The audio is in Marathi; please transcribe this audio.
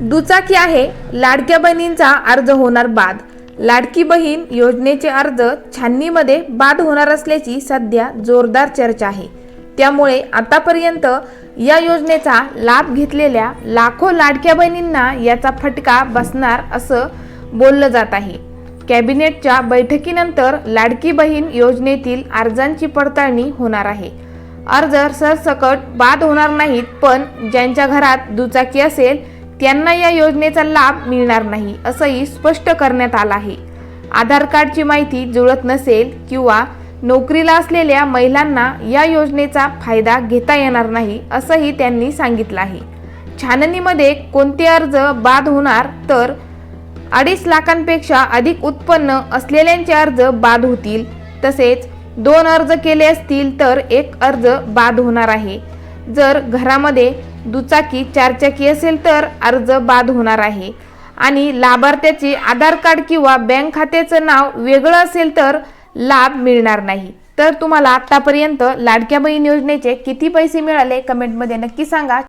दुचाकी आहे. लाडक्या बहिणींचा अर्ज होणार बाद. लाडकी बहीण योजनेचे अर्ज छाननीमध्ये बाद होणार असल्याची सध्या जोरदार चर्चा आहे. त्यामुळे आतापर्यंत या योजनेचा लाभ घेतलेल्या लाखो लाडक्या बहिणींना याचा फटका बसणार असं बोललं जात आहे. कॅबिनेटच्या बैठकीनंतर लाडकी बहीण योजनेतील अर्जांची पडताळणी होणार आहे. अर्ज सरसकट बाद होणार नाहीत पण ज्यांच्या घरात दुचाकी असेल त्यांना या योजनेचा लाभ मिळणार नाही असंही स्पष्ट करण्यात आलं आहे. आधार कार्डची माहिती जुळत नसेल किंवा नोकरीला असलेल्या महिलांना या योजनेचा फायदा घेता येणार नाही असंही त्यांनी सांगितलं आहे. छाननीमध्ये कोणते अर्ज बाद होणार तर अडीच लाखांपेक्षा अधिक उत्पन्न असलेल्यांचे अर्ज बाद होतील तसेच दोन अर्ज केले असतील तर एक अर्ज बाद होणार आहे. जर घरामध्ये दुचाकी चारचाकी असेल तर अर्ज बाद होणार आहे. आणि लाभार्थ्याचे आधार कार्ड किंवा बँक खात्याचं नाव वेगळं असेल तर लाभ मिळणार नाही. तर तुम्हाला आतापर्यंत लाडक्या बहीण योजनेचे किती पैसे मिळाले? कमेंटमध्ये नक्की सांगा.